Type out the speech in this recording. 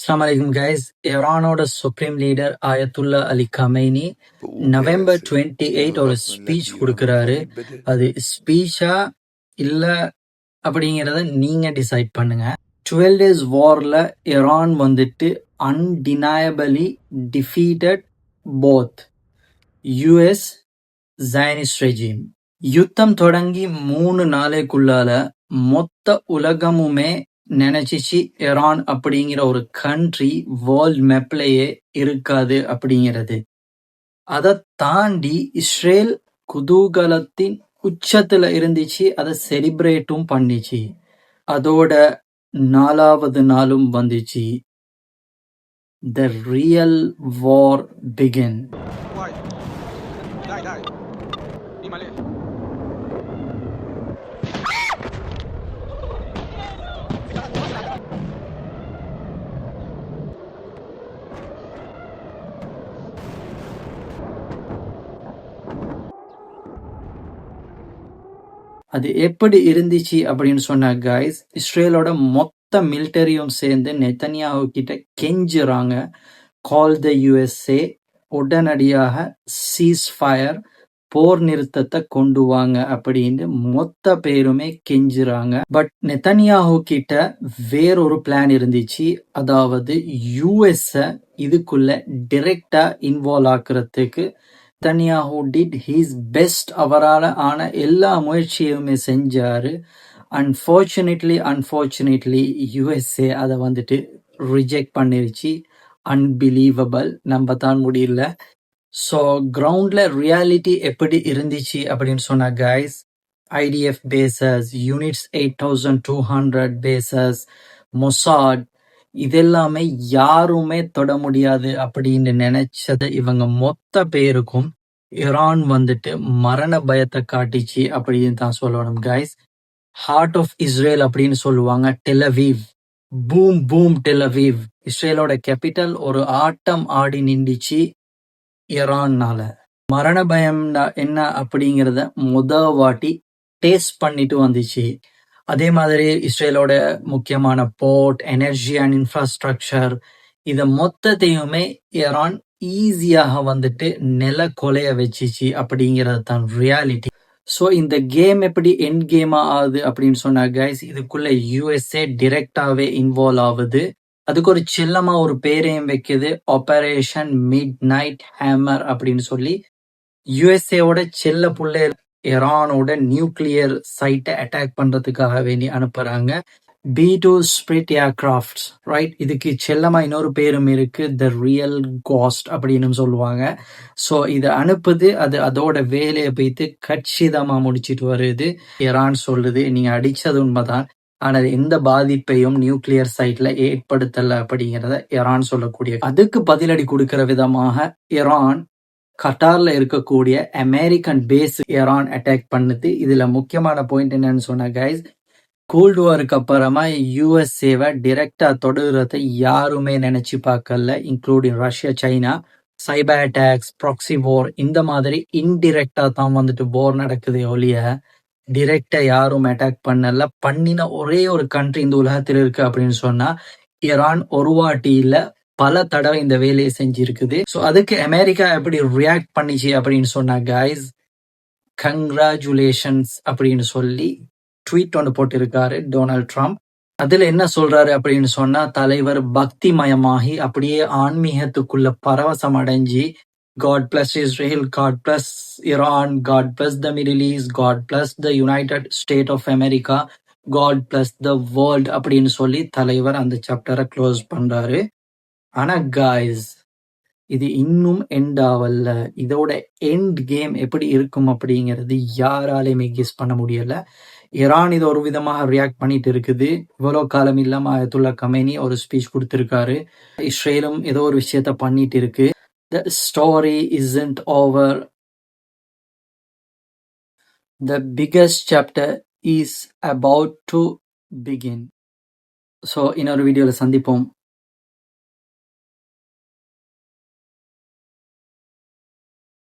அஸ்ஸலாமு அலைக்கும் guys ஈரானோட supreme leader Ayatollah Ali Khamenei November twenty eight ஒரு ஸ்பீச் கொடுக்குறாரு. அது ஸ்பீச்சா இல்ல அப்படிங்கிறத நீங்க டிசைட் பண்ணுங்க. டுவெல் டேஸ் வார்ல ஈரான் வந்துட்டு undeniably defeated both US Zionist regime யுத்தம் தொடங்கி மூணு நாளைக்குள்ளால மொத்த உலகமுமே நினைச்சிச்சு ஈரான் அப்படிங்கிற ஒரு கண்ட்ரி வேர்ல்ட் மேப்லயே இருக்காது அப்படிங்கிறது. அதை தாண்டி இஸ்ரேல் குதூகலத்தின் உச்சத்துல இருந்துச்சு அதை செலிப்ரேட்டும் பண்ணிச்சு. அதோட நாலாவது நாளும் வந்துச்சு. த ரியல் வார் பிகின் அது எப்படி இருந்துச்சு அப்படின்னு சொன்ன கைஸ் இஸ்ரேலோட மொத்த மிலிட்டரியும் சேர்ந்து நெத்தனியாவு கிட்ட கெஞ்சுறாங்க. கால் த யுஎஸ்ஏ உடனடியாக சீஸ் ஃபயர் போர் நிறுத்தத்தை கொண்டு வாங்க அப்படின்னு மொத்த பேருமே கெஞ்சுறாங்க. பட் நெத்தனியாஹு கிட்ட வேறொரு பிளான் இருந்துச்சு. அதாவது யுஎஸ்ஸ இதுக்குள்ள டிரெக்டா இன்வால்வ் ஆக்குறதுக்கு நெத்தனியாஹு டிட் ஹீஸ் பெஸ்ட் அவரால் ஆன எல்லா முயற்சியுமே செஞ்சாரு. அன்ஃபார்ச்சுனேட்லி அன்ஃபார்ச்சுனேட்லி யுஎஸ்ஏ அதை வந்துட்டு ரிஜெக்ட் பண்ணிருச்சு. அன்பிலீவபிள் நம்ம தான் முடியல ஸோ கிரவுண்டில் ரியாலிட்டி எப்படி இருந்துச்சு அப்படின்னு சொன்னால் guys IDF bases units eight thousand two hundred bases Mossad இதெல்லாமே யாருமே தொட முடியாது அப்படின்னு நினைச்சதை இவங்க மொத்த பேருக்கும். ஈரான் வந்துட்டு மரண பயத்தை காட்டிச்சு அப்படின்னு தான் சொல்லணும் கைஸ் ஹார்ட் ஆஃப் இஸ்ரேல் அப்படின்னு சொல்லுவாங்க டெலவீவ் பூம் பூம் டெலவீவ் இஸ்ரேலோட கேபிட்டல் ஒரு ஆட்டம் ஆடி நின்றுச்சு ஈரான்னால மரண பயம் என்ன அப்படிங்கிறத முத வாட்டி டேஸ்ட் பண்ணிட்டு வந்துச்சு. அதே மாதிரி இஸ்ரேலோட முக்கியமான போர்ட் எனர்ஜி அண்ட் இன்ஃப்ராஸ்ட்ரக்சர் இத மொத்தத்தையுமே ஈரான் ஈஸியாக வந்துட்டு நில கொலைய வச்சிச்சு அப்படிங்கிறது தான் ரியாலிட்டி ஸோ இந்த கேம் எப்படி எண்ட் கேமா ஆகுது அப்படின்னு சொன்னா கைஸ் இதுக்குள்ள யூஎஸ்ஏ டிரெக்டாவே இன்வால்வ் ஆகுது. அதுக்கு ஒரு செல்லமா ஒரு பேரையும் வைக்குது. ஆபரேஷன் மிட் நைட் ஹேமர் அப்படின்னு சொல்லி யுஎஸ்ஏவோட செல்ல புள்ளை ஈரானோட நியூக்ளியர் சைட்டை அட்டாக் பண்றதுக்காக வேண்டி அனுப்புறாங்க. B two spirit aircraft right இதுக்கு செல்லமா இன்னொரு பேரும் இருக்கு. த ரியல் காஸ்ட் அப்படின்னு சொல்லுவாங்க. ஸோ இதை அனுப்புது. அது அதோட வேலையை போய்த்து கச்சிதமா முடிச்சிட்டு வருது. ஈரான் சொல்லுது நீங்க அடிச்சது உண்மைதான். ஆனால் எந்த பாதிப்பையும் நியூக்ளியர் சைட்ல ஏற்படுத்தலை அப்படிங்கிறத ஈரான் சொல்லக்கூடிய. அதுக்கு பதிலடி கொடுக்கிற விதமாக ஈரான் கட்டாரில் இருக்கக்கூடிய அமெரிக்கன் பேஸ் ஈரான் அட்டாக் பண்ணுது. இதில் முக்கியமான பாயிண்ட் என்னன்னு சொன்னால் கைஸ் கோல்டு வாருக்கு அப்புறமா யூஎஸ்ஏவை டிரெக்டாக தொடுகிறத யாருமே நினச்சி பார்க்கல including Russia China cyber attacks proxy போர் இந்த மாதிரி இன்டிரெக்டா தான் வந்துட்டு போர் நடக்குது ஒழிய டிரெக்டாக யாரும் அட்டாக் பண்ணல. பண்ணின ஒரே ஒரு கண்ட்ரி இந்த உலகத்தில் இருக்கு அப்படின்னு சொன்னால் ஈரான் ஒரு வாட்டியில் பல தடவை இந்த வேலையை செஞ்சிருக்குது. ஸோ அதுக்கு அமெரிக்கா எப்படி ரியாக்ட் பண்ணிச்சு அப்படின்னு சொன்னா கைஸ் கங்க்ராச்சுலேஷன்ஸ் அப்படின்னு சொல்லி ட்வீட் ஒன்று போட்டிருக்காரு டொனால்ட் ட்ரம்ப் அதுல என்ன சொல்றாரு அப்படின்னு சொன்னா தலைவர் பக்திமயமாகி அப்படியே ஆன்மீகத்துக்குள்ள பரவசம் அடைஞ்சி God bless Israel God bless Iran God bless the Middle East God bless the United State of America God bless the world அப்படின்னு சொல்லி தலைவர் அந்த சாப்டரை க்ளோஸ் பண்றாரு. ஆனா காய்ஸ் இது இன்னும் எண்ட் ஆகல இதோட எண்ட் கேம் எப்படி இருக்கும் அப்படிங்கிறது யாராலையுமே கெஸ் பண்ண முடியல. ஈரான் இது ஒரு விதமாக ரியாக்ட் பண்ணிட்டு இருக்குது. இவ்வளோ காலம் இல்லாம அயத்துல்லா கமேனி ஒரு ஸ்பீச் கொடுத்துருக்காரு. இஸ்ரேலும் ஏதோ ஒரு விஷயத்த பண்ணிட்டு இருக்கு. The story isn't over the biggest chapter is about to begin so இன்னொரு வீடியோவில் சந்திப்போம்.